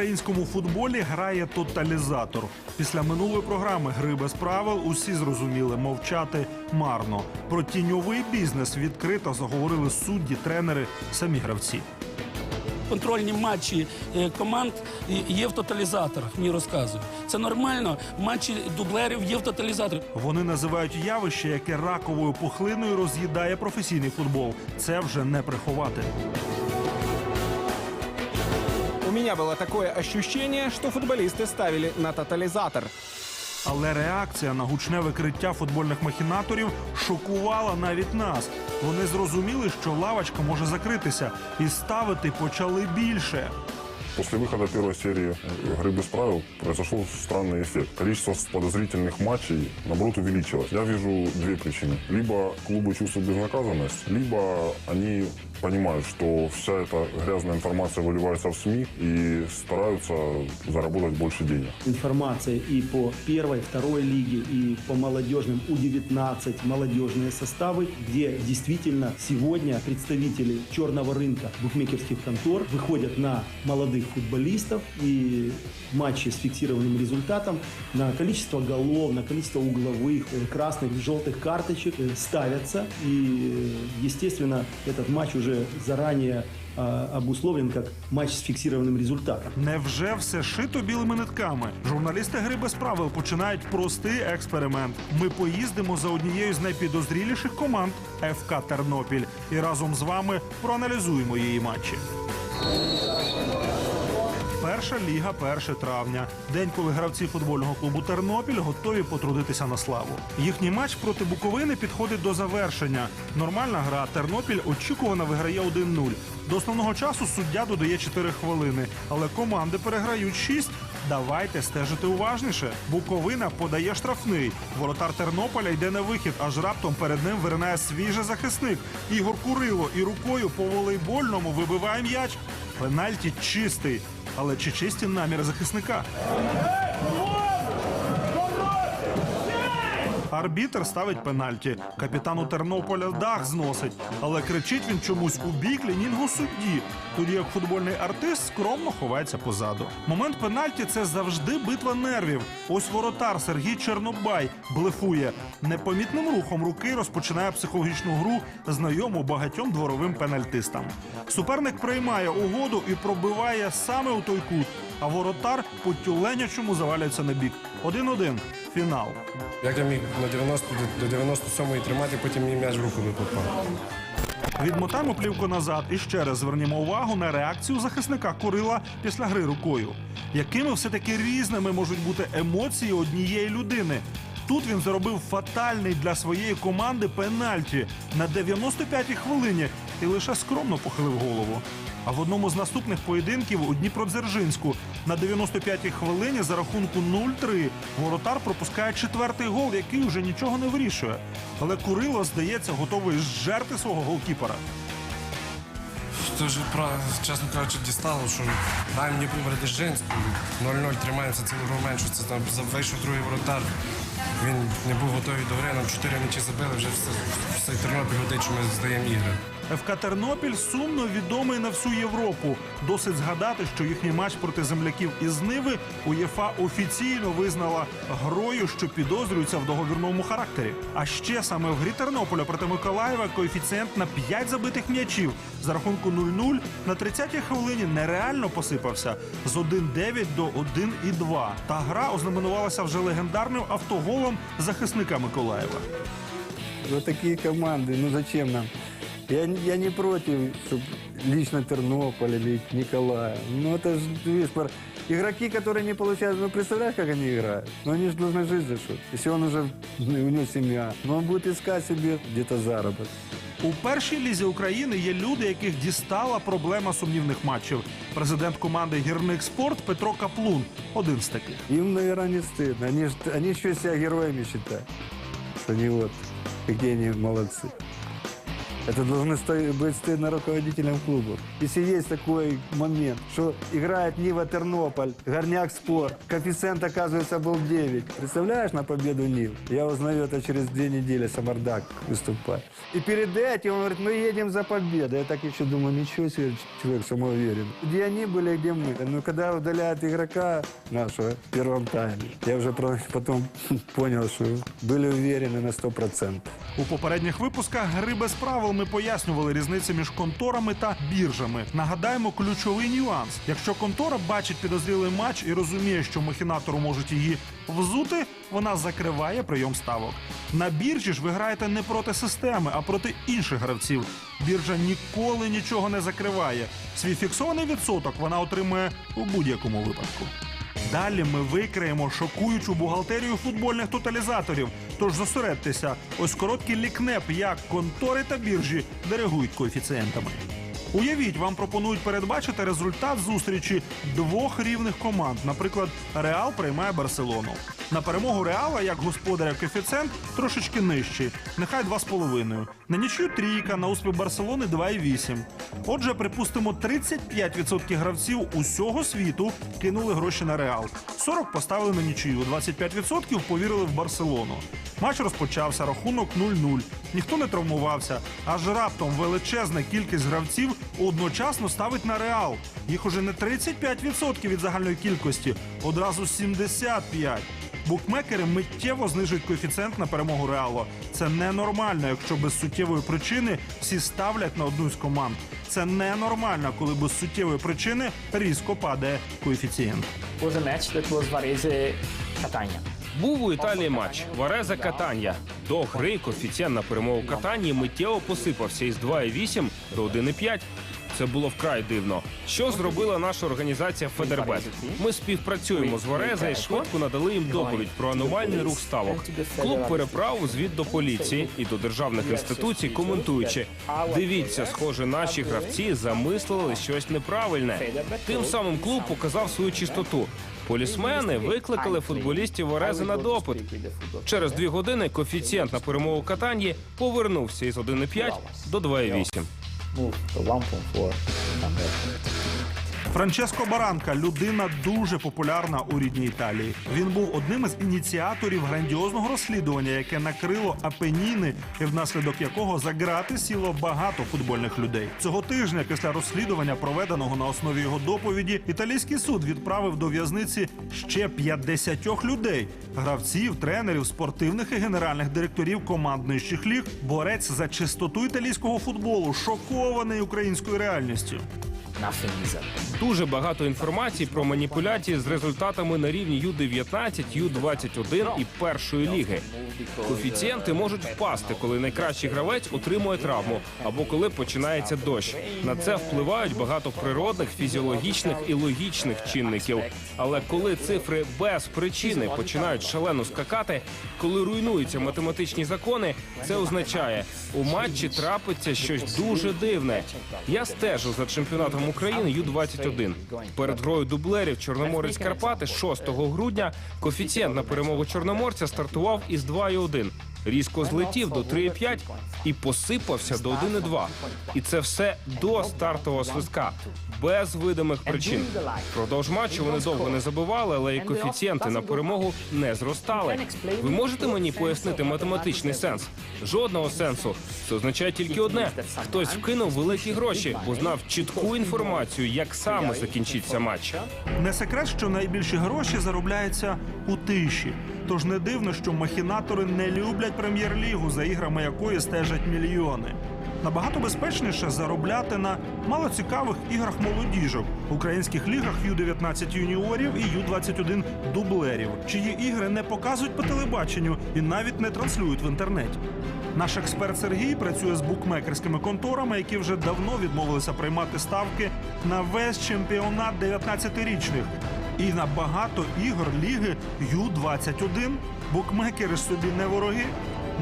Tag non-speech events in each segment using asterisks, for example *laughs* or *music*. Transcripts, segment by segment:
українському футболі грає тоталізатор. Після минулої програми Гри без правил усі зрозуміли мовчати марно. Про тіньовий бізнес відкрито заговорили судді, тренери, самі гравці. контрольні матчі е, команд є в тоталізаторах, мені розказують. Це нормально. Матчі дублерів є в тоталізаторах. Вони називають явище, яке раковою пухлиною роз'їдає професійний футбол. Це вже не приховати. У меня было такое ощущение, что футболисты ставили на тотализатор. Але реакція на гучне викриття футбольних махінаторів шокувала навіть нас. Вони зрозуміли, що лавочка може закритися, і ставити почали більше. После выхода первой серии «Игры без правил» произошел странный эффект. Количество подозрительных матчей, наоборот, увеличилось. Я вижу две причины. Либо клубы чувствуют безнаказанность, либо они понимают, что вся эта грязная информация выливается в СМИ и стараются заработать больше денег. информация и по первой, второй лиге, и по молодежным У-19, молодежные составы, где действительно сегодня представители черного рынка букмекерских контор выходят на молодых футболистов и матчи с фиксированным результатом на количество голов, на количество угловых, э, красных, желтых карточек э, ставятся. И, э, естественно, этот матч уже заранее а, обусловлен как матч с фиксированным результатом. Невже все шито білими нитками? Журналісти гри без правил починають простий експеримент. Ми поїздимо за однією з найпідозріліших команд ФК Тернопіль і разом з вами проаналізуємо її матчі. Перша ліга 1 травня. День, коли гравці футбольного клубу Тернопіль готові потрудитися на славу. Їхній матч проти Буковини підходить до завершення. Нормальна гра. Тернопіль очікувано виграє 1-0. До основного часу суддя додає 4 хвилини, але команди переграють 6. Давайте стежити уважніше. Буковина подає штрафний. Воротар Тернополя йде на вихід, аж раптом перед ним виринає свіжий захисник. Ігор Курило і рукою по волейбольному вибиває м'яч. Пенальті чистий. Але чи чисті наміри захисника? Арбітер ставить пенальті. Капітану Тернополя дах зносить, але кричить він чомусь у бік лінінгу судді, тоді як футбольний артист скромно ховається позаду. Момент пенальті це завжди битва нервів. Ось воротар Сергій Чернобай блефує. Непомітним рухом руки розпочинає психологічну гру, знайому багатьом дворовим пенальтистам. Суперник приймає угоду і пробиває саме у той кут. А воротар по тюленячому завалюється на бік. 1-1. Фінал. Як я міг на 90 до 97-ї тримати, потім мені м'яч в руку не попав. Відмотаємо плівку назад і ще раз звернімо увагу на реакцію захисника Курила після гри рукою. Якими все-таки різними можуть бути емоції однієї людини? Тут він заробив фатальний для своєї команди пенальті на 95-й хвилині і лише скромно похилив голову. А в одному з наступних поєдинків у Дніпродзержинську на 95-й хвилині за рахунку 0-3 воротар пропускає четвертий гол, який вже нічого не вирішує. Але Курило, здається, готовий зжерти свого голкіпера. Дуже, про- чесно кажучи, дістало, що дай мені вибрати Дзержинську, 0-0 тримаємося цілий момент, що це там вийшов другий воротар. Він не був готовий до гри, нам 4 м'ячі забили, вже все, все Тернопіль годить, що ми здаємо ігри. ФК Тернопіль сумно відомий на всю Європу. Досить згадати, що їхній матч проти земляків із Ниви УЄФА офіційно визнала грою, що підозрюється в договірному характері. А ще саме в грі Тернополя проти Миколаєва коефіцієнт на 5 забитих м'ячів за рахунку 0-0 на 30-й хвилині нереально посипався з 1-9 до 1-2. Та гра ознаменувалася вже легендарним автоголом захисника Миколаєва. Вот такие команды, ну зачем нам? Я, не- я не против, чтобы лично Тернополь или Николаев. Ну это же, ты видишь, пар- игроки, которые не получают, ну представляешь, как они играют? Ну они же должны жить за что. Если он уже, ну, у него семья, ну он будет искать себе где-то заработок. У першій лізі України є люди, яких дістала проблема сумнівних матчів. Президент команди Гірник Спорт Петро Каплун один з таких. Им, наверное, не стыдно. Они, ж- они еще себя героями считают. Что они вот, какие они молодцы. Это должно сто- быть стыдно руководителям клуба. Если есть такой момент, что играет Нива Тернополь, Горняк Спор, коэффициент, оказывается, был 9. Представляешь на победу Нив? Я узнаю это через две недели, Самардак выступает. И перед этим он говорит, мы едем за победой. Я так еще думаю, ничего себе, человек самоуверен. Где они были, где мы. Ну, когда удаляют игрока нашего в первом тайме, я уже потом *laughs* понял, что были уверены на 100%. У попередніх випусках гри без правил ми пояснювали різниці між конторами та біржами. Нагадаємо ключовий нюанс: якщо контора бачить підозрілий матч і розуміє, що махінатору можуть її взути, вона закриває прийом ставок. На біржі ж ви граєте не проти системи, а проти інших гравців. Біржа ніколи нічого не закриває. Свій фіксований відсоток вона отримує у будь-якому випадку. Далі ми викриємо шокуючу бухгалтерію футбольних тоталізаторів. Тож зосередьтеся, ось короткий лікнеп, як контори та біржі диригують коефіцієнтами. Уявіть, вам пропонують передбачити результат зустрічі двох рівних команд. Наприклад, Реал приймає Барселону. На перемогу Реала, як господаря, коефіцієнт трошечки нижчий, нехай 2,5. На нічю трійка, на успіх Барселони 2,8. Отже, припустимо, 35% гравців усього світу кинули гроші на Реал. 40 поставили на нічию, 25% повірили в Барселону. Матч розпочався, рахунок 0-0. Ніхто не травмувався. Аж раптом величезна кількість гравців одночасно ставить на реал. Їх уже не 35% від загальної кількості, одразу 75%. Букмекери миттєво знижують коефіцієнт на перемогу реалу. Це ненормально, якщо без суттєвої причини всі ставлять на одну з команд. Це ненормально, коли без суттєвої причини різко падає коефіцієнт. Був у Італії матч Вареза Катанія. До гри коефіцієнт на перемогу Катанії миттєво посипався із 2,8 до 1,5. Це було вкрай дивно. Що зробила наша організація Федербет? Ми співпрацюємо з Вареза і швидко надали їм доповідь про аномальний рух ставок. Клуб переправив звіт до поліції і до державних інституцій, коментуючи: дивіться, схоже, наші гравці замислили щось неправильне. Тим самим клуб показав свою чистоту. Полісмени викликали футболістів Варези на допит. Через дві години коефіцієнт на перемогу Катанії повернувся із 1,5 до 2,8. Франческо Баранка людина дуже популярна у рідній Італії. Він був одним із ініціаторів грандіозного розслідування, яке накрило Апеніни, і внаслідок якого за ґрати сіло багато футбольних людей. Цього тижня, після розслідування, проведеного на основі його доповіді, італійський суд відправив до в'язниці ще 50 людей: гравців, тренерів, спортивних і генеральних директорів команд нижчих ліг. Борець за чистоту італійського футболу, шокований українською реальністю. Дуже багато інформації про маніпуляції з результатами на рівні Ю-19, Ю-21 і першої ліги. Коефіцієнти можуть впасти, коли найкращий гравець отримує травму або коли починається дощ. На це впливають багато природних, фізіологічних і логічних чинників. Але коли цифри без причини починають шалено скакати, коли руйнуються математичні закони, це означає, у матчі трапиться щось дуже дивне. Я стежу за чемпіонатом України Ю-21. Перед грою дублерів Чорноморець Карпати 6 грудня коефіцієнт на перемогу Чорноморця стартував із 2,1. Різко злетів до 3,5 і посипався до 1,2. І це все до стартового свистка, без видимих причин. Впродовж матчу вони довго не забивали, але і коефіцієнти на перемогу не зростали. Ви можете мені пояснити математичний сенс? Жодного сенсу. Це означає тільки одне: хтось вкинув великі гроші, бо знав чітку інформацію, як саме закінчиться матч. Не секрет, що найбільші гроші заробляються у тиші. Тож не дивно, що махінатори не люблять прем'єр-лігу, за іграми якої стежать мільйони. Набагато безпечніше заробляти на малоцікавих іграх молодіжок, українських лігах Ю-19 юніорів і Ю-21 дублерів, чиї ігри не показують по телебаченню і навіть не транслюють в інтернеті. Наш експерт Сергій працює з букмекерськими конторами, які вже давно відмовилися приймати ставки на весь чемпіонат 19-річних і на багато ігор ліги Ю-21. Букмекери собі не вороги.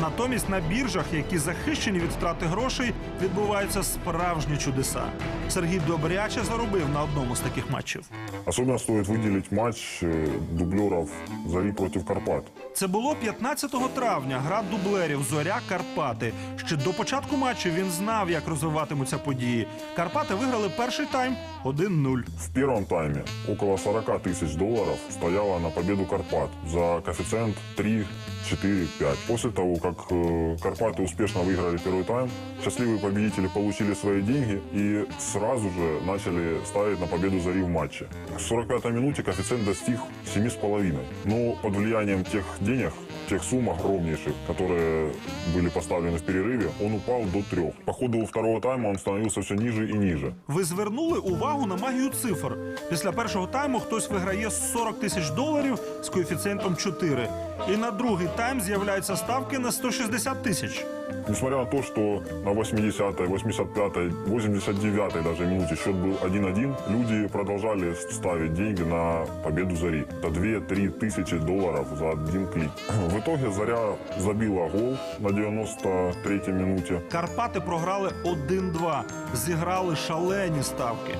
Натомість на біржах, які захищені від втрати грошей, відбуваються справжні чудеса. Сергій добряче заробив на одному з таких матчів. Особливо стоїть виділити матч э, дублеров Зари против Карпат. Це було 15 травня. Гра дублерів Зоря Карпати. Ще до початку матчу він знав, як розвиватимуться події. Карпати виграли перший тайм 1-0. В первом тайме около 40 тысяч долларов стояло на победу Карпат за коэффициент 3, 4, 5. После того, как э, Карпаты успешно выиграли первый тайм, счастливые победители получили свои деньги и сразу же начали ставить на победу Зари в матче. К 45-й минуте коэффициент достиг 7,5. Но под влиянием тех денег, тех сумм огромнейших, которые были поставлены в перерыве, он упал до трех. По ходу второго тайма он становился все ниже и ниже. Ви звернули увагу на магію цифр. Після першого тайму хтось виграє 40 тисяч доларів з коефіцієнтом 4. І на другий тайм з'являються ставки на 160 тисяч. Несмотря на то, что на 80-й, 85-й, 89-й даже минуте счет был 1-1, люди продолжали ставить деньги на победу Зари. Это 2-3 тысячи долларов за один клик. В итоге Заря забила гол на 93-й минуте. Карпати програли 1-2. Зіграли шалені ставки.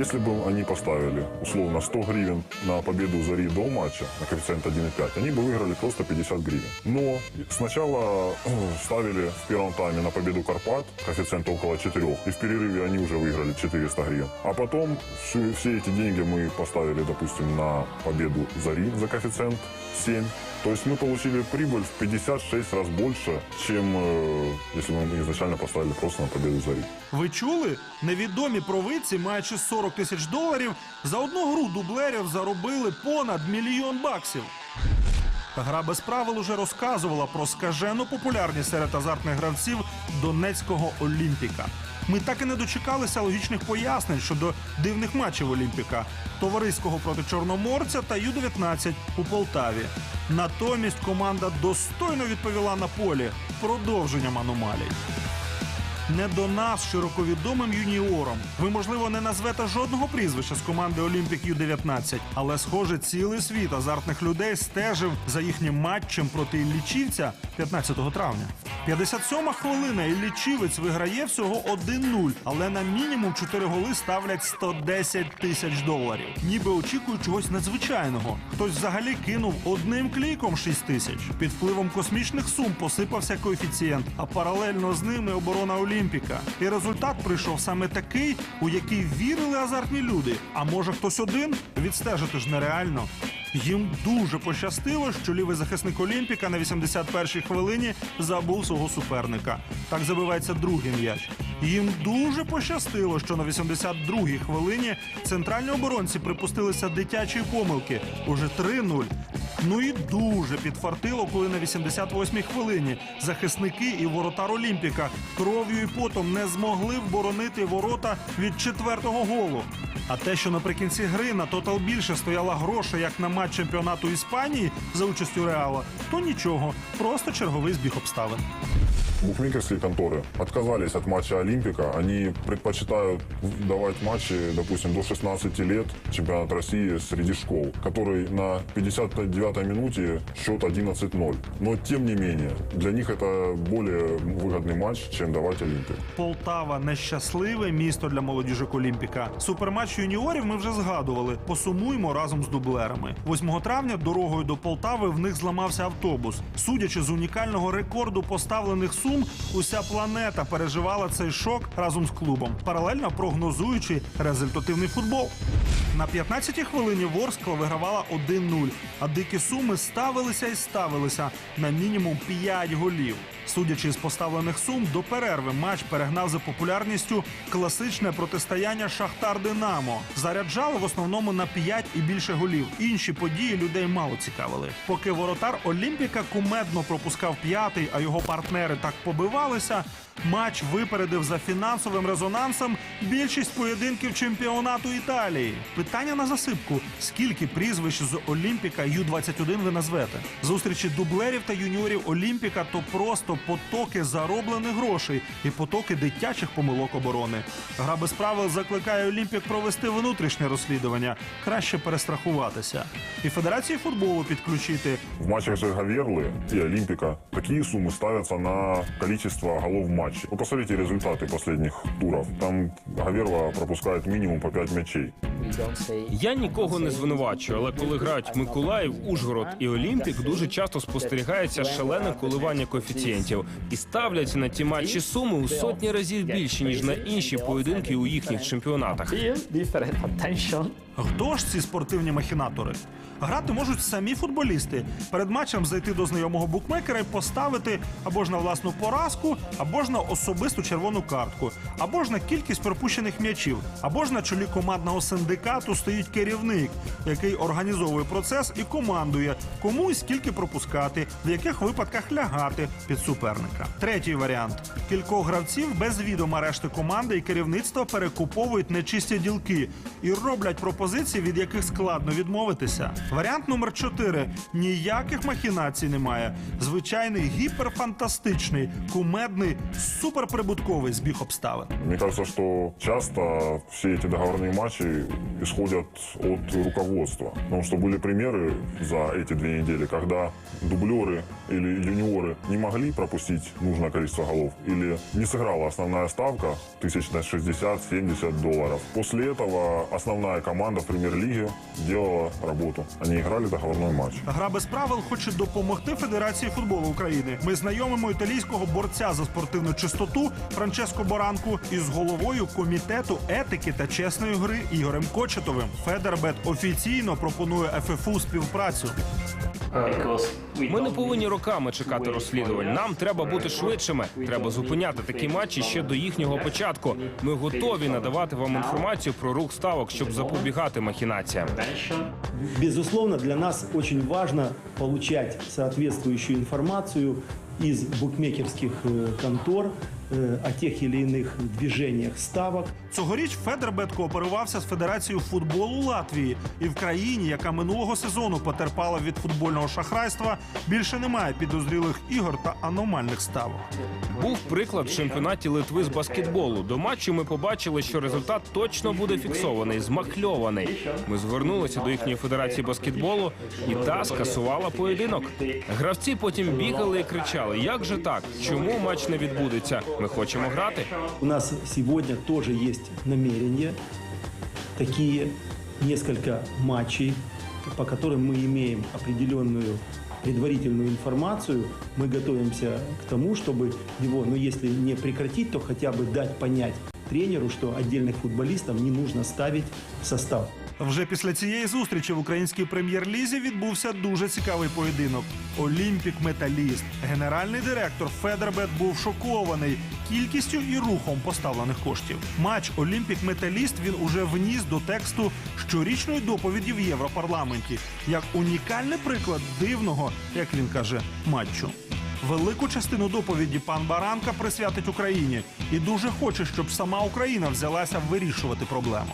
Если бы они поставили условно 100 гривен на победу Зари до матча на коэффициент 1,5, они бы выиграли просто 50 гривен. Но сначала э, ставили в первом тайме на победу Карпат коэффициент около 4, и в перерыве они уже выиграли 400 гривен. А потом всю- все эти деньги мы поставили, допустим, на победу Зари за коэффициент 7. То есть мы получили прибыль в 56 раз больше, чем э, если бы мы изначально поставили просто на победу Зари. Ви чули? Невідомі провидці, маючи 40 тисяч доларів, за одну гру дублерів заробили понад мільйон баксів. Гра без правил уже розказувала про скажену популярність серед азартних гравців Донецького Олімпіка. Ми так і не дочекалися логічних пояснень щодо дивних матчів Олімпіка, товариського проти Чорноморця та Ю-19 у Полтаві. Натомість команда достойно відповіла на полі продовженням аномалій. Не до нас широковідомим юніором. Ви, можливо, не назвете жодного прізвища з команди Олімпік Ю-19, але, схоже, цілий світ азартних людей стежив за їхнім матчем проти Іллічівця 15 травня. 57-ма хвилина Іллічівець виграє всього 1-0, але на мінімум 4 голи ставлять 110 тисяч доларів. Ніби очікують чогось надзвичайного. Хтось взагалі кинув одним кліком 6 тисяч. Під впливом космічних сум посипався коефіцієнт, а паралельно з ними оборона Олімпіка. І результат прийшов саме такий, у який вірили азартні люди. А може хтось один відстежити ж нереально. Їм дуже пощастило, що лівий захисник Олімпіка на 81-й хвилині забув свого суперника. Так забивається другий м'яч. Їм дуже пощастило, що на 82-й хвилині центральні оборонці припустилися дитячої помилки. Уже 3-0. Ну і дуже підфартило, коли на 88-й хвилині захисники і воротар Олімпіка кров'ю і потом не змогли вборонити ворота від четвертого голу. А те, що наприкінці гри на тотал більше стояла гроша, як на матч чемпіонату Іспанії за участю Реала, то нічого, просто черговий збіг обставин Букмекерские конторы отказались от матча Олимпика. Они предпочитают давать матчи, допустим, до 16 лет чемпионат России среди школ, который на 59-й минуте счет 11-0. Но, тем не менее, для них это более выгодный матч, чем давать Олимпик. Полтава нещасливе місто для молодіжок Олімпіка. Суперматч юніорів ми вже згадували. Посумуємо разом з дублерами. 8 травня дорогою до Полтави в них зламався автобус. Судячи з унікального рекорду поставлених сум, уся планета переживала цей шок разом з клубом, паралельно прогнозуючи результативний футбол. На 15-й хвилині Ворскла вигравала 1-0, а дикі суми ставилися і ставилися на мінімум 5 голів. Судячи з поставлених сум, до перерви матч перегнав за популярністю класичне протистояння Шахтар Динамо. Заряджали в основному на 5 і більше голів. Інші події людей мало цікавили. Поки воротар Олімпіка кумедно пропускав п'ятий, а його партнери так побивалися, матч випередив за фінансовим резонансом більшість поєдинків чемпіонату Італії. Питання на засипку: скільки прізвищ з Олімпіка Ю-21 ви назвете? Зустрічі дублерів та юніорів Олімпіка то просто потоки зароблених грошей і потоки дитячих помилок оборони. Гра без правил закликає Олімпік провести внутрішнє розслідування, краще перестрахуватися. І Федерації футболу підключити. В матчах же Гаверлы и Олимпика такие суммы ставятся на количество голов в матче. Вы посмотрите результаты последних туров. Там Гаверла пропускает минимум по 5 мячей. We don't say Я нікого не звинувачую, але коли грають Миколаїв, Ужгород і Олімпік, дуже часто спостерігається шалене коливання коефіцієнтів і ставлять на ті матчі суми у сотні разів більше ніж на інші поєдинки у їхніх чемпіонатах. Хто ж ці спортивні махінатори? Грати можуть самі футболісти. Перед матчем зайти до знайомого букмекера і поставити або ж на власну поразку, або ж на особисту червону картку, або ж на кількість пропущених м'ячів, або ж на чолі командного синдикату стоїть керівник, який організовує процес і командує, кому і скільки пропускати, в яких випадках лягати під суперника. Третій варіант: кількох гравців без відома решти команди і керівництва перекуповують нечисті ділки і роблять пропозиції, від яких складно відмовитися. Варіант номер 4 ніяких махінацій немає. Звичайний гіперфантастичний, кумедний, суперприбутковий збіг обставин. Мне кажется, что часто все эти договорные матчи исходят от руководства. Потому что были примеры за эти две недели, когда дублеры или юниоры не могли пропустить нужное количество голов или не сыграла основная ставка тысяч на 60-70 долларов. После этого основная команда в премьер-лиге делала работу. Они играли договорной матч. Гра без правил хоче допомогти Федерації футболу України. Ми знайомимо італійського борця за спортивну чистоту Франческо Боранку із головою комітету етики та чесної гри Ігорем Кочетовим. Федербет офіційно пропонує ФФУ співпрацю. Ми не повинні роками чекати розслідувань. Нам треба бути швидшими. Треба зупиняти такі матчі ще до їхнього початку. Ми готові надавати вам інформацію про рух ставок, щоб запобігати махінаціям. Безусловно, для нас очень важно получать соответствующую информацию из букмекерских э, контор о тех или иных движениях ставок. Цьогоріч Федербет кооперувався з Федерацією футболу Латвії, і в країні, яка минулого сезону потерпала від футбольного шахрайства, більше немає підозрілих ігор та аномальних ставок. Був приклад в чемпіонаті Литви з баскетболу. До матчу ми побачили, що результат точно буде фіксований, змахльований. Ми звернулися до їхньої федерації баскетболу, і та скасувала поєдинок. Гравці потім бігали і кричали: Як же так? Чому матч не відбудеться? Ми хочемо грати. У нас сегодня тоже есть намерения, такие несколько матчей, по которым мы имеем определенную предварительную информацию, мы готовимся к тому, чтобы его, ну если не прекратить, то хотя бы дать понять тренеру, что отдельных футболистов не нужно ставить в состав. Вже після цієї зустрічі в українській прем'єр-лізі відбувся дуже цікавий поєдинок. Олімпік Металіст. Генеральний директор Федербет був шокований кількістю і рухом поставлених коштів. Матч Олімпік Металіст він уже вніс до тексту щорічної доповіді в Європарламенті як унікальний приклад дивного, як він каже, матчу. Велику частину доповіді пан Баранка присвятить Україні і дуже хоче, щоб сама Україна взялася вирішувати проблему.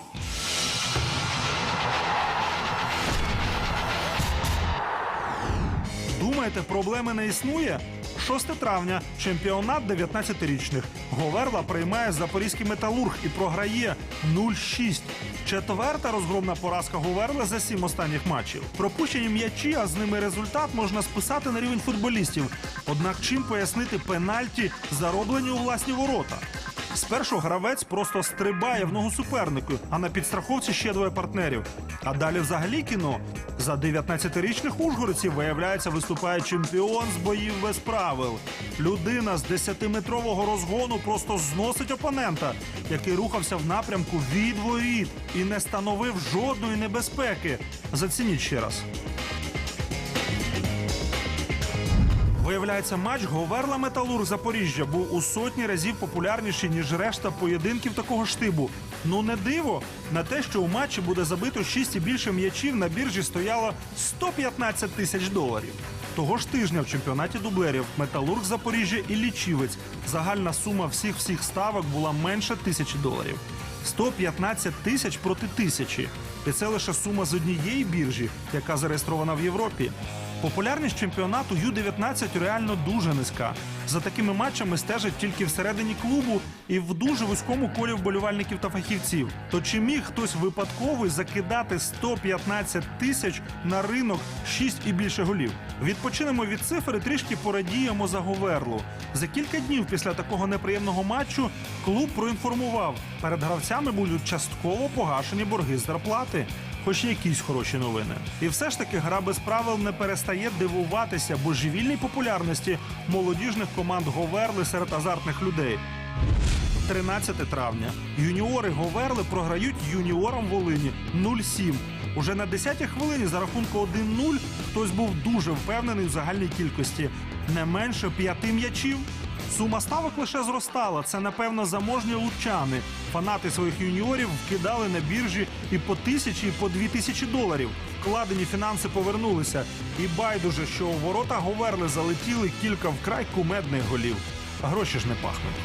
Думаєте, проблеми не існує? 6 травня, чемпіонат 19-річних. Говерла приймає запорізький металург і програє 0-6. Четверта розгромна поразка Говерли за сім останніх матчів. Пропущені м'ячі, а з ними результат можна списати на рівень футболістів. Однак чим пояснити пенальті, зароблені у власні ворота? Спершу гравець просто стрибає в ногу супернику, а на підстраховці ще двоє партнерів. А далі взагалі кіно. За 19-річних ужгородців, виявляється, виступає чемпіон з боїв без правил. Людина з 10-метрового розгону просто зносить опонента, який рухався в напрямку від воріт і не становив жодної небезпеки. Зацініть ще раз. Виявляється, матч Говерла Металург Запоріжжя був у сотні разів популярніший, ніж решта поєдинків такого штибу. Ну не диво на те, що у матчі буде забито 6 і більше м'ячів на біржі стояло 115 тисяч доларів. Того ж тижня в чемпіонаті дублерів Металург Запоріжжя і Лічівець загальна сума всіх всіх ставок була менше тисячі доларів. 115 тисяч проти тисячі. І це лише сума з однієї біржі, яка зареєстрована в Європі. Популярність чемпіонату Ю-19 реально дуже низька. За такими матчами стежать тільки всередині клубу і в дуже вузькому колі вболівальників та фахівців. То чи міг хтось випадковий закидати 115 тисяч на ринок 6 і більше голів? Відпочинемо від цифр і трішки порадіємо за Говерлу. За кілька днів після такого неприємного матчу клуб проінформував, перед гравцями будуть частково погашені борги зарплати. Хоч якісь хороші новини. І все ж таки гра без правил не перестає дивуватися божевільній популярності молодіжних команд Говерли серед азартних людей. 13 травня. Юніори Говерли програють юніорам Волині 0-7. Уже на 10-й хвилині за рахунку 1-0 хтось був дуже впевнений в загальній кількості. Не менше п'яти м'ячів. Сума ставок лише зростала. Це, напевно, заможні лучани. Фанати своїх юніорів вкидали на біржі і по тисячі, і по дві тисячі доларів. Вкладені фінанси повернулися. І байдуже, що у ворота Говерли залетіли кілька вкрай кумедних голів. Гроші ж не пахнуть.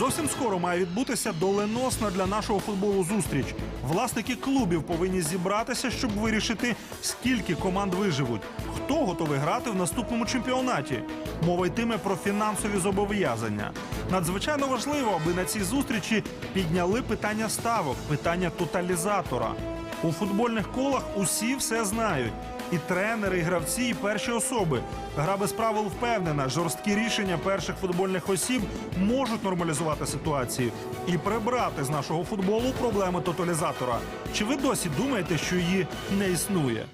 Зовсім скоро має відбутися доленосна для нашого футболу зустріч. Власники клубів повинні зібратися, щоб вирішити, скільки команд виживуть, хто готовий грати в наступному чемпіонаті. Мова йтиме про фінансові зобов'язання. Надзвичайно важливо, аби на цій зустрічі підняли питання ставок, питання тоталізатора. У футбольних колах усі все знають. І тренери, і гравці, і перші особи. Гра без правил впевнена, жорсткі рішення перших футбольних осіб можуть нормалізувати ситуацію і прибрати з нашого футболу проблеми тоталізатора. Чи ви досі думаєте, що її не існує?